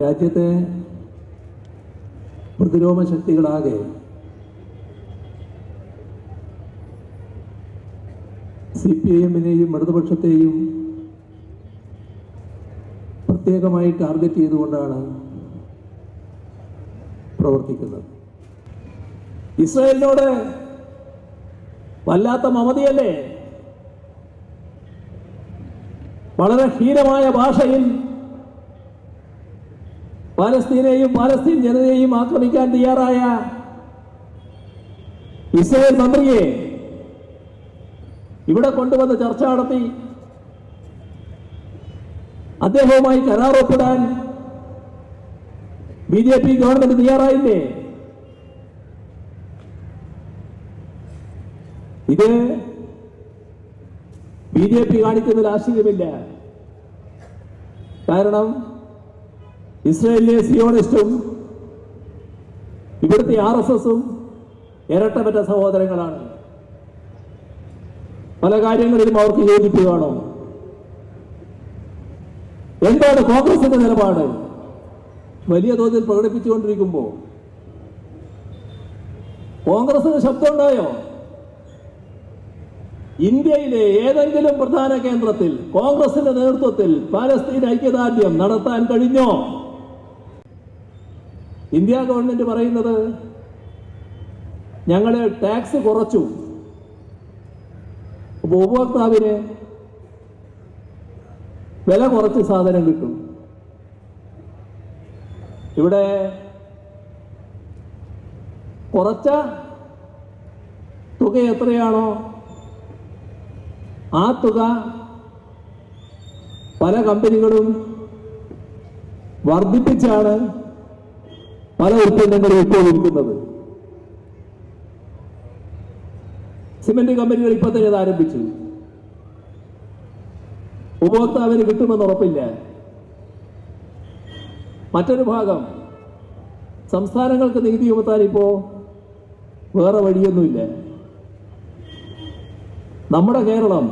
രാജ്യത്തെ പ്രതിരോധ ശക്തികളാകെ സി പി ഐ എമ്മിനെയും ഇടതുപക്ഷത്തെയും പ്രത്യേകമായി ടാർഗറ്റ് ചെയ്തുകൊണ്ടാണ് പ്രവർത്തിക്കുന്നത്. ഇസ്രായേലിനോട് വല്ലാത്ത മമതിയല്ലേ? വളരെ ഹീനമായ ഭാഷയിൽ പാലസ്തീനെയും പാലസ്തീൻ ജനതയെയും ആക്രമിക്കാൻ തയ്യാറായ ഇസ്രയേൽ മന്ത്രിയെ ഇവിടെ കൊണ്ടുവന്ന് ചർച്ച നടത്തി. അദ്ദേഹവുമായി കരാർ ഒപ്പിടാൻ ബി ജെ പി ഗവൺമെന്റ് തയ്യാറായില്ലേ? ഇത് ബി ജെ പി കാണിക്കുന്നതിൽ ആശ്ചര്യമില്ല. കാരണം ഇസ്രയേലിലെ സിയോണിസ്റ്റും ഇവിടുത്തെ ആർ എസ് എസും ഇരട്ടമറ്റ സഹോദരങ്ങളാണ്. പല കാര്യങ്ങളിലും അവർക്ക് യോജിപ്പ് കാണും എന്താണ് കോൺഗ്രസിന്റെ നിലപാട്? വലിയ തോതിൽ പ്രകടിപ്പിച്ചുകൊണ്ടിരിക്കുമ്പോൾ കോൺഗ്രസിന് ശബ്ദം ഉണ്ടായോ ഇന്ത്യയിലെ ഏതെങ്കിലും പ്രധാന കേന്ദ്രത്തിൽ കോൺഗ്രസിന്റെ നേതൃത്വത്തിൽ പാലസ്തീൻ ഐക്യദാർഢ്യം നടത്താൻ കഴിഞ്ഞോ? ഇന്ത്യ ഗവൺമെന്റ് പറയുന്നത് ഞങ്ങൾ ടാക്സ് കുറച്ചു. ഉപഭോക്താവിന് വില കുറച്ച് സാധനം കിട്ടും. ഇവിടെ കുറച്ച തുക എത്രയാണോ ആ തുക പല കമ്പനികളും വർദ്ധിപ്പിച്ചാണ് പല ഉൽപ്പന്നങ്ങളും ഇപ്പോൾ വിൽക്കുന്നത്. സിമന്റ് കമ്പനികൾ ഇപ്പൊ തന്നെ ഇത് ആരംഭിച്ചു. ഉപഭോക്താവിന് കിട്ടുമെന്ന് ഉറപ്പില്ല. മറ്റൊരു ഭാഗം സംസ്ഥാനങ്ങൾക്ക് നികുതി ചുമത്താൻ ഇപ്പോ വേറെ വഴിയൊന്നുമില്ല. നമ്മുടെ കേരളം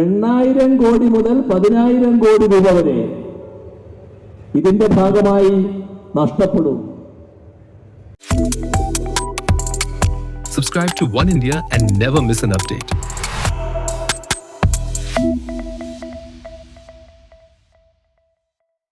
എണ്ണായിരം കോടി മുതൽ പതിനായിരം കോടി രൂപ വരെ ഇതിന്റെ ഭാഗമായി നഷ്ടപ്പെടും Subscribe to One India and never miss an update.